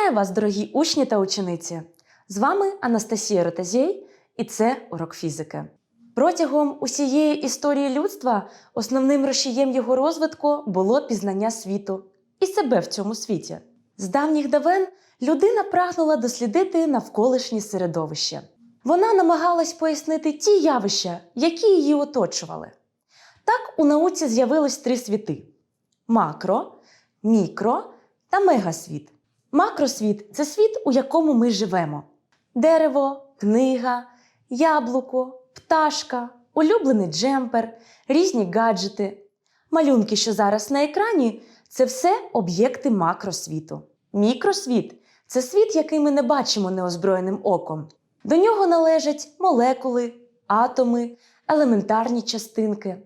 Вітаю вас, дорогі учні та учениці! З вами Анастасія Ротазєй, і це урок фізики. Протягом усієї історії людства основним рушієм його розвитку було пізнання світу і себе в цьому світі. З давніх давен людина прагнула дослідити навколишнє середовище. Вона намагалась пояснити ті явища, які її оточували. Так у науці з'явилось три світи: макро, мікро та мегасвіт. Макросвіт це світ, у якому ми живемо: дерево, книга, яблуко, пташка, улюблений джемпер, різні гаджети. Малюнки, що зараз на екрані, це все об'єкти макросвіту. Мікросвіт це світ, який ми не бачимо неозброєним оком. До нього належать молекули, атоми, елементарні частинки.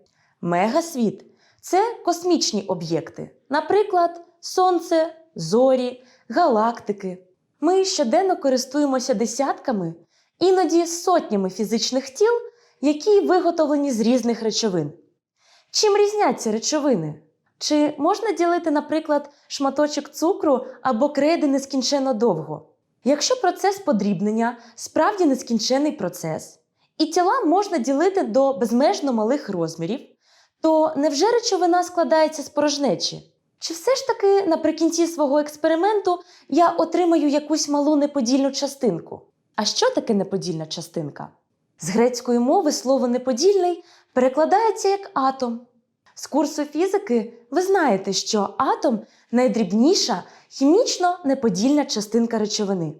Мегасвіт це космічні об'єкти, наприклад, Сонце, зорі, галактики. Ми щоденно користуємося десятками, іноді сотнями фізичних тіл, які виготовлені з різних речовин. Чим різняться речовини? Чи можна ділити, наприклад, шматочок цукру або крейди нескінченно довго? Якщо процес подрібнення справді нескінчений процес, і тіла можна ділити до безмежно малих розмірів, то невже речовина складається з порожнечі? Чи все ж таки наприкінці свого експерименту я отримаю якусь малу неподільну частинку? А що таке неподільна частинка? З грецької мови слово неподільний перекладається як атом. З курсу фізики ви знаєте, що атом найдрібніша хімічно неподільна частинка речовини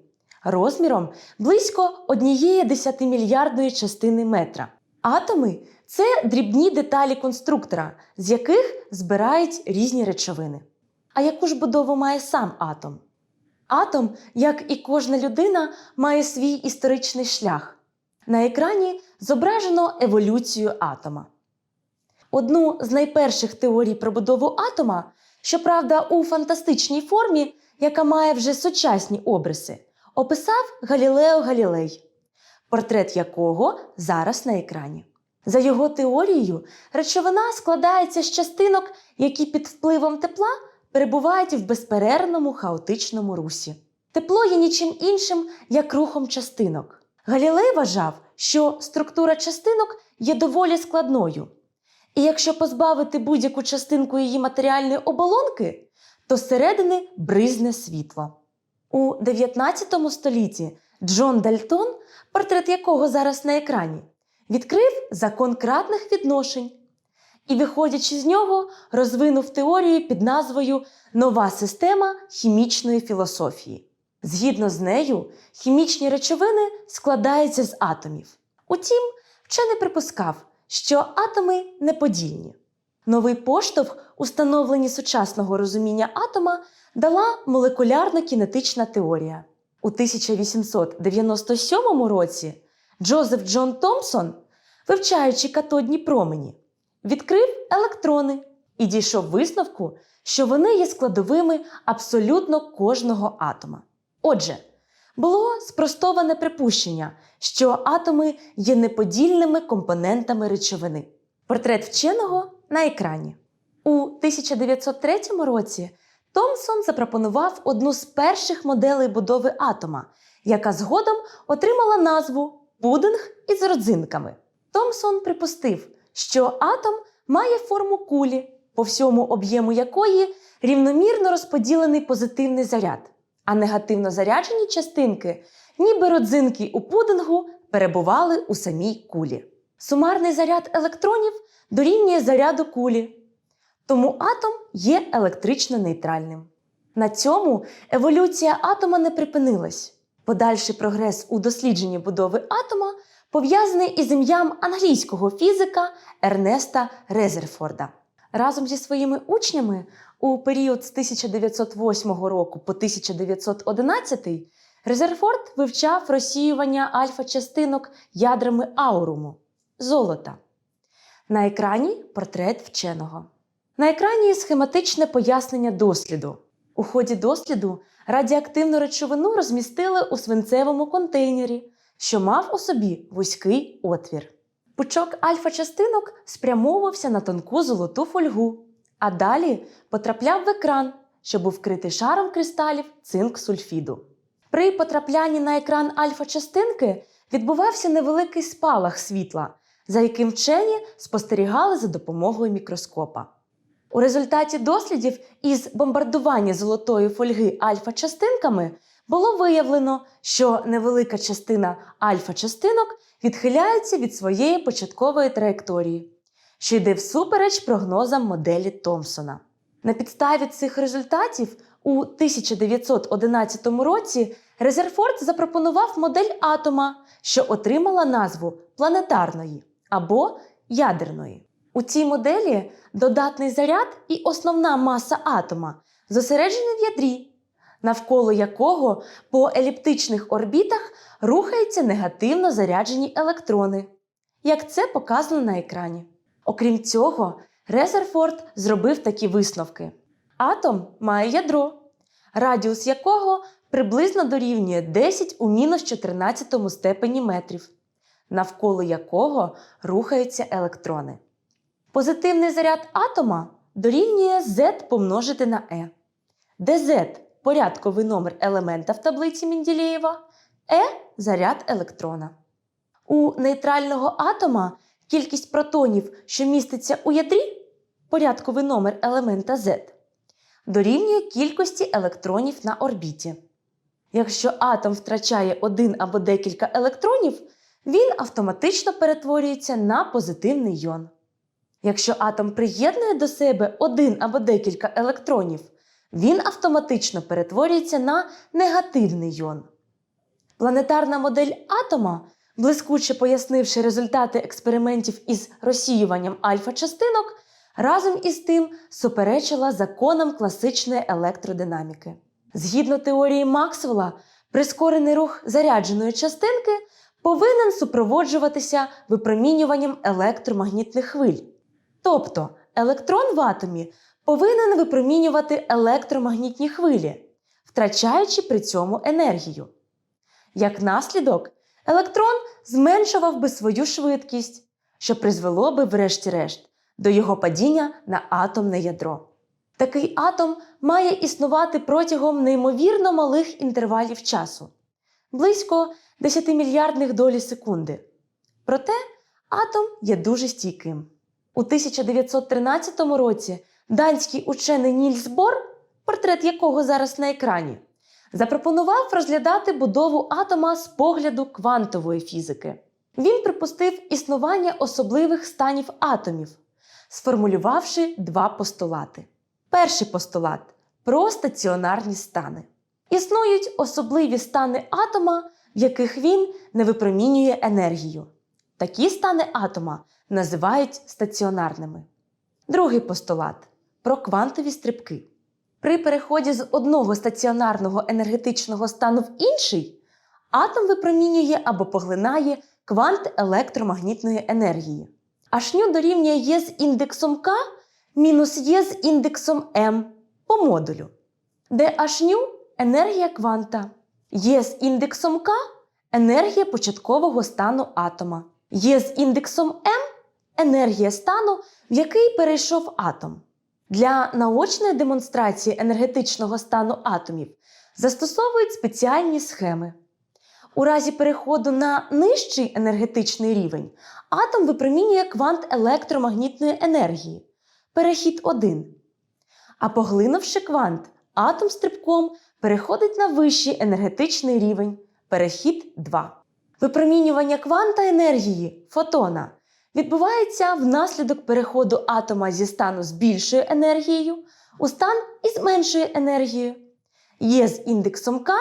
розміром близько однієї десятимільярдної частини метра. Атоми це дрібні деталі конструктора, з яких збирають різні речовини. А яку ж будову має сам атом? Атом, як і кожна людина, має свій історичний шлях. На екрані зображено еволюцію атома. Одну з найперших теорій про будову атома, щоправда, у фантастичній формі, яка має вже сучасні обриси, описав Галілео Галілей, портрет якого зараз на екрані. За його теорією, речовина складається з частинок, які під впливом тепла перебувають в безперервному хаотичному русі. Тепло є нічим іншим, як рухом частинок. Галілей вважав, що структура частинок є доволі складною. І якщо позбавити будь-яку частинку її матеріальної оболонки, то зсередини бризне світло. У 19 столітті Джон Дальтон, портрет якого зараз на екрані, відкрив закон кратних відношень і, виходячи з нього, розвинув теорію під назвою Нова система хімічної філософії. Згідно з нею, хімічні речовини складаються з атомів. Утім, вчений припускав, що атоми неподільні. Новий поштовх у сучасного розуміння атома дала молекулярно-кінетична теорія. У 1897 році Джозеф Джон Томпсон, вивчаючи катодні промені, відкрив електрони і дійшов висновку, що вони є складовими абсолютно кожного атома. Отже, було спростоване припущення, що атоми є неподільними компонентами речовини. Портрет вченого на екрані. У 1903 році Томсон запропонував одну з перших моделей будови атома, яка згодом отримала назву пудинг із родзинками. Томсон припустив, що атом має форму кулі, по всьому об'єму якої рівномірно розподілений позитивний заряд, а негативно заряджені частинки, ніби родзинки у пудингу, перебували у самій кулі. Сумарний заряд електронів дорівнює заряду кулі. Тому атом є електрично нейтральним. На цьому еволюція атома не припинилась. Подальший прогрес у дослідженні будови атома пов'язаний із ім'ям англійського фізика Ернеста Резерфорда. Разом зі своїми учнями у період з 1908 року по 1911 Резерфорд вивчав розсіювання альфа-частинок ядрами ауруму золота. На екрані портрет вченого. На екрані схематичне пояснення досліду. У ході досліду радіоактивну речовину розмістили у свинцевому контейнері, що мав у собі вузький отвір. Пучок альфа-частинок спрямовувався на тонку золоту фольгу, а далі потрапляв в екран, що був вкритий шаром кристалів цинк-сульфіду. При потраплянні на екран альфа-частинки відбувався невеликий спалах світла, за яким вчені спостерігали за допомогою мікроскопа. У результаті дослідів із бомбардування золотої фольги альфа-частинками було виявлено, що невелика частина альфа-частинок відхиляється від своєї початкової траєкторії, що йде всупереч прогнозам моделі Томпсона. На підставі цих результатів у 1911 році Резерфорд запропонував модель атома, що отримала назву планетарної або ядерної. У цій моделі додатний заряд і основна маса атома зосереджені в ядрі, навколо якого по еліптичних орбітах рухаються негативно заряджені електрони, як це показано на екрані. Окрім цього, Резерфорд зробив такі висновки: атом має ядро, радіус якого приблизно дорівнює 10 у мінус 14 степені метрів, навколо якого рухаються електрони. Позитивний заряд атома дорівнює Z помножити на E, де Z порядковий номер елемента в таблиці Менділєєва, E – заряд електрона. У нейтрального атома кількість протонів, що міститься у ядрі, порядковий номер елемента Z, дорівнює кількості електронів на орбіті. Якщо атом втрачає один або декілька електронів, він автоматично перетворюється на позитивний йон. Якщо атом приєднує до себе один або декілька електронів, він автоматично перетворюється на негативний йон. Планетарна модель атома, блискуче пояснивши результати експериментів із розсіюванням альфа-частинок, разом із тим суперечила законам класичної електродинаміки. Згідно теорії Максвелла, прискорений рух зарядженої частинки повинен супроводжуватися випромінюванням електромагнітних хвиль. Тобто електрон в атомі повинен випромінювати електромагнітні хвилі, втрачаючи при цьому енергію. Як наслідок, електрон зменшував би свою швидкість, що призвело би, врешті-решт, до його падіння на атомне ядро. Такий атом має існувати протягом неймовірно малих інтервалів часу близько 10 мільярдних долі секунди. Проте атом є дуже стійким. У 1913 році данський учений Нільс Бор, портрет якого зараз на екрані, запропонував розглядати будову атома з погляду квантової фізики. Він припустив існування особливих станів атомів, сформулювавши два постулати. Перший постулат про стаціонарні стани. Існують особливі стани атома, в яких він не випромінює енергію. Такі стани атома називають стаціонарними. Другий постулат про квантові стрибки. При переході з одного стаціонарного енергетичного стану в інший атом випромінює або поглинає квант електромагнітної енергії. Ашню дорівнює Є з індексом К мінус Є з індексом М по модулю, де Ашню енергія кванта, Є з індексом К енергія початкового стану атома, Є з індексом М енергія стану, в який перейшов атом. Для наочної демонстрації енергетичного стану атомів застосовують спеціальні схеми. У разі переходу на нижчий енергетичний рівень атом випромінює квант електромагнітної енергії перехід 1. А поглинувши квант, атом стрибком переходить на вищий енергетичний рівень перехід 2. Випромінювання кванта енергії фотона відбувається внаслідок переходу атома зі стану з більшою енергією у стан із меншою енергією. Є з індексом К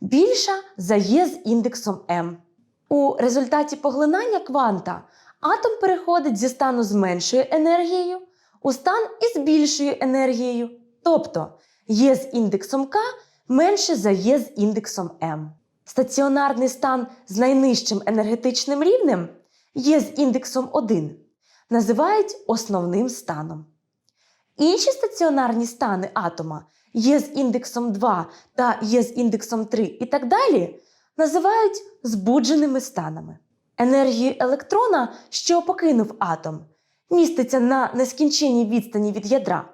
більша за Є з індексом М. У результаті поглинання кванта атом переходить зі стану з меншою енергією у стан із більшою енергією, тобто Є з індексом К менше за Є з індексом М. Стаціонарний стан з найнижчим енергетичним рівнем Є з індексом 1 називають основним станом. Інші стаціонарні стани атома є з індексом 2 та є з індексом 3 і так далі називають збудженими станами. Енергію електрона, що покинув атом, міститься на нескінченній відстані від ядра,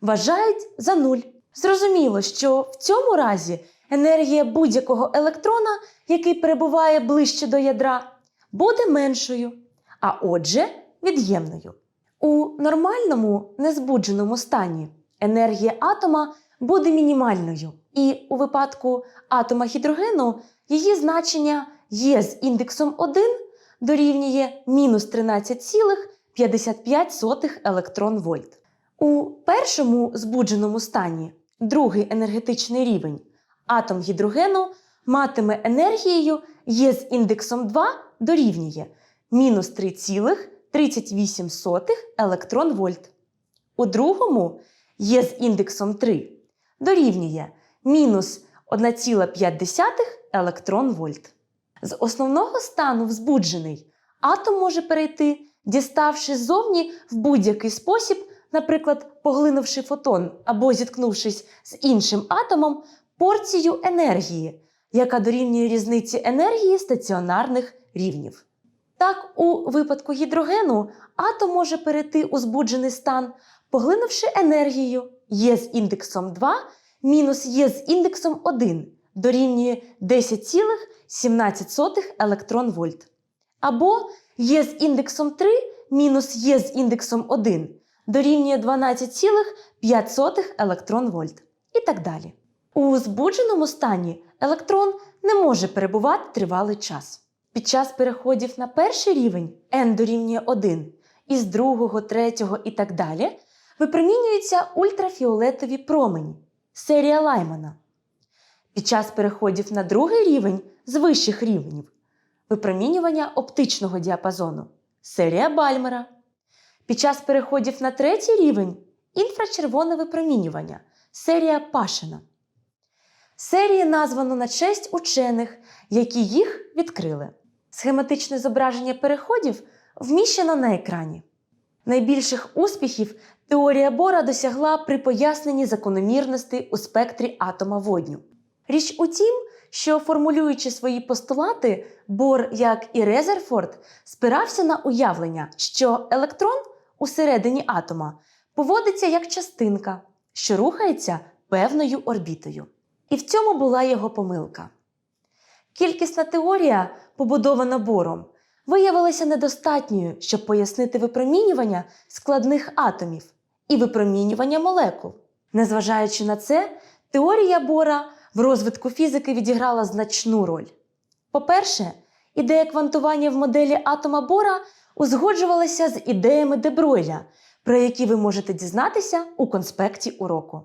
вважають за нуль. Зрозуміло, що в цьому разі енергія будь-якого електрона, який перебуває ближче до ядра, буде меншою, а отже, від'ємною. У нормальному незбудженому стані енергія атома буде мінімальною, і у випадку атома гідрогену її значення є з індексом 1 дорівнює мінус 13,55 електрон вольт. У першому збудженому стані, другий енергетичний рівень, атом гідрогену матиме енергією є з індексом 2 дорівнює мінус 3,38 електрон вольт. У другому є з індексом 3 дорівнює мінус 1,5 електрон вольт. З основного стану в збуджений атом може перейти, діставши ззовні в будь-який спосіб, наприклад, поглинувши фотон або зіткнувшись з іншим атомом, порцію енергії, яка дорівнює різниці енергії стаціонарних рівнів. Так, у випадку гідрогену атом може перейти у збуджений стан, поглинувши енергію Є з індексом 2 мінус Є з індексом 1 дорівнює 10,17 електрон вольт. Або Є з індексом 3 мінус Є з індексом 1 дорівнює 12,5 електрон вольт. І так далі. У збудженому стані електрон не може перебувати тривалий час. Під час переходів на перший рівень n дорівнює 1, і з другого, третього і так далі випромінюються ультрафіолетові промені серія Лаймана. Під час переходів на другий рівень з вищих рівнів випромінювання оптичного діапазону серія Бальмера. Під час переходів на третій рівень інфрачервоне випромінювання серія Пашина. Серії названо на честь учених, які їх відкрили. Схематичне зображення переходів вміщено на екрані. Найбільших успіхів теорія Бора досягла при поясненні закономірностей у спектрі атома водню. Річ у тім, що формулюючи свої постулати, Бор, як і Резерфорд, спирався на уявлення, що електрон усередині атома поводиться як частинка, що рухається певною орбітою. І в цьому була його помилка. Кількісна теорія, побудована бором, виявилася недостатньою, щоб пояснити випромінювання складних атомів і випромінювання молекул. Незважаючи на це, теорія Бора в розвитку фізики відіграла значну роль. По-перше, ідея квантування в моделі атома Бора узгоджувалася з ідеями Дебройля, про які ви можете дізнатися у конспекті уроку.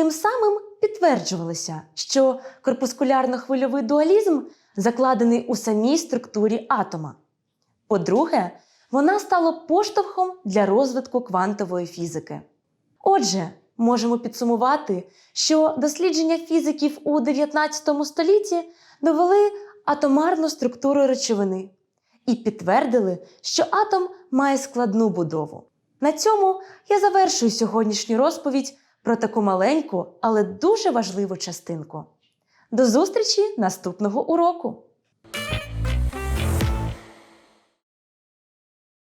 Тим самим підтверджувалося, що корпускулярно-хвильовий дуалізм закладений у самій структурі атома. По-друге, вона стала поштовхом для розвитку квантової фізики. Отже, можемо підсумувати, що дослідження фізиків у 19 столітті довели атомарну структуру речовини і підтвердили, що атом має складну будову. На цьому я завершую сьогоднішню розповідь про таку маленьку, але дуже важливу частинку. До зустрічі наступного уроку!